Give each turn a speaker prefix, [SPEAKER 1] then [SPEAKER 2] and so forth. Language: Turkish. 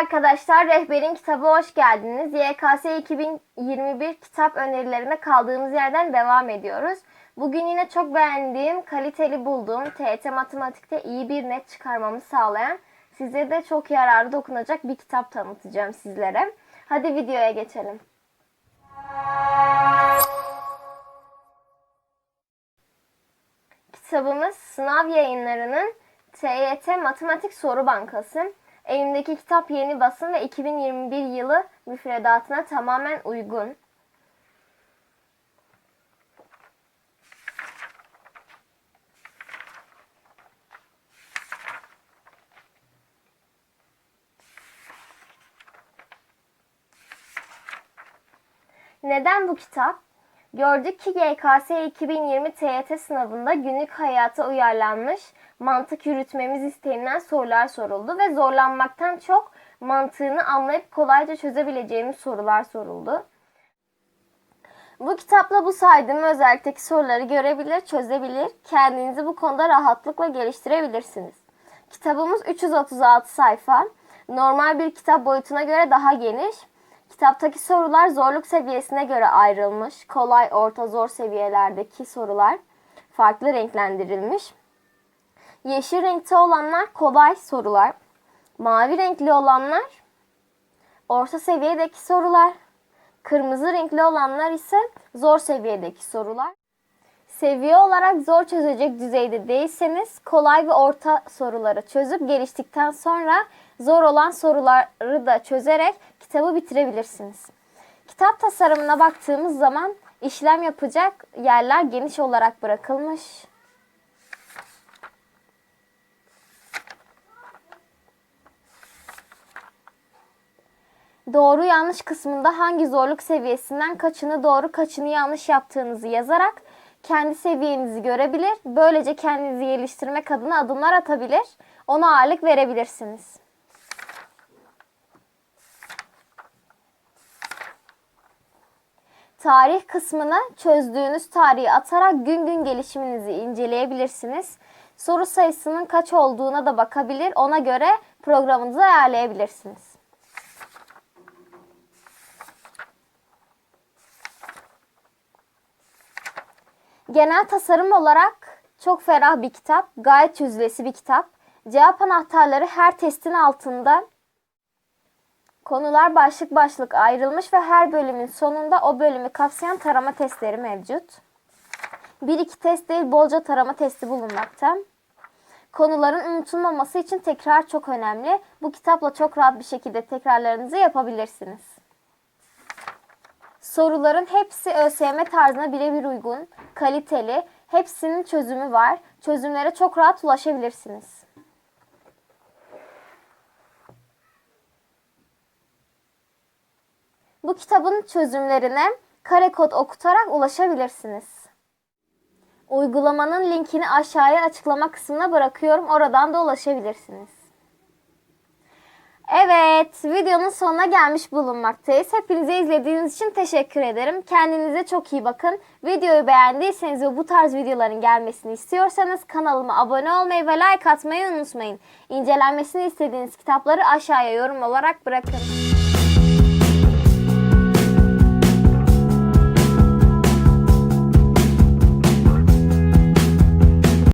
[SPEAKER 1] arkadaşlar, Rehberin kitabı hoş geldiniz. YKS 2021 kitap önerilerine kaldığımız yerden devam ediyoruz. Bugün yine çok beğendiğim, kaliteli bulduğum, TET Matematik'te iyi bir net çıkarmamı sağlayan, size de çok yararlı dokunacak bir kitap tanıtacağım sizlere. Hadi videoya geçelim. Kitabımız Sınav Yayınları'nın TYT Matematik Soru Bankası. Elimdeki kitap yeni basım ve 2021 yılı müfredatına tamamen uygun. Neden bu kitap? Gördük ki GKS 2020 TYT sınavında günlük hayata uyarlanmış mantık yürütmemiz istenilen sorular soruldu ve zorlanmaktan çok mantığını anlayıp kolayca çözebileceğimiz sorular soruldu. Bu kitapla bu saydığım özellikteki soruları görebilir, çözebilir, kendinizi bu konuda rahatlıkla geliştirebilirsiniz. Kitabımız 336 sayfa, normal bir kitap boyutuna göre daha geniş. Kitaptaki sorular zorluk seviyesine göre ayrılmış. Kolay, orta, zor seviyelerdeki sorular farklı renklendirilmiş. Yeşil renkte olanlar kolay sorular. Mavi renkli olanlar orta seviyedeki sorular. Kırmızı renkli olanlar ise zor seviyedeki sorular. Seviye olarak zor çözecek düzeyde değilseniz kolay ve orta soruları çözüp geliştikten sonra zor olan soruları da çözerek kitabı bitirebilirsiniz. Kitap tasarımına baktığımız zaman işlem yapacak yerler geniş olarak bırakılmış. Doğru yanlış kısmında hangi zorluk seviyesinden kaçını doğru kaçını yanlış yaptığınızı yazarak kendi seviyenizi görebilir. Böylece kendinizi geliştirmek adına adımlar atabilir. Ona ağırlık verebilirsiniz. Tarih kısmına çözdüğünüz tarihi atarak gün gün gelişiminizi inceleyebilirsiniz. Soru sayısının kaç olduğuna da bakabilir. Ona göre programınızı ayarlayabilirsiniz. Genel tasarım olarak çok ferah bir kitap, gayet çözülesi bir kitap. Cevap anahtarları her testin altında. Konular başlık başlık ayrılmış ve her bölümün sonunda o bölümü kapsayan tarama testleri mevcut. Bir iki test değil bolca tarama testi bulunmakta. Konuların unutulmaması için tekrar çok önemli. Bu kitapla çok rahat bir şekilde tekrarlarınızı yapabilirsiniz. Soruların hepsi ÖSYM tarzına birebir uygun, kaliteli, hepsinin çözümü var. Çözümlere çok rahat ulaşabilirsiniz. Bu kitabın çözümlerine kare kod okutarak ulaşabilirsiniz. Uygulamanın linkini aşağıya açıklama kısmına bırakıyorum. Oradan da ulaşabilirsiniz. Evet, videonun sonuna gelmiş bulunmaktayız. Hepinize izlediğiniz için teşekkür ederim. Kendinize çok iyi bakın. Videoyu beğendiyseniz ve bu tarz videoların gelmesini istiyorsanız kanalıma abone olmayı ve like atmayı unutmayın. İncelenmesini istediğiniz kitapları aşağıya yorum olarak bırakın.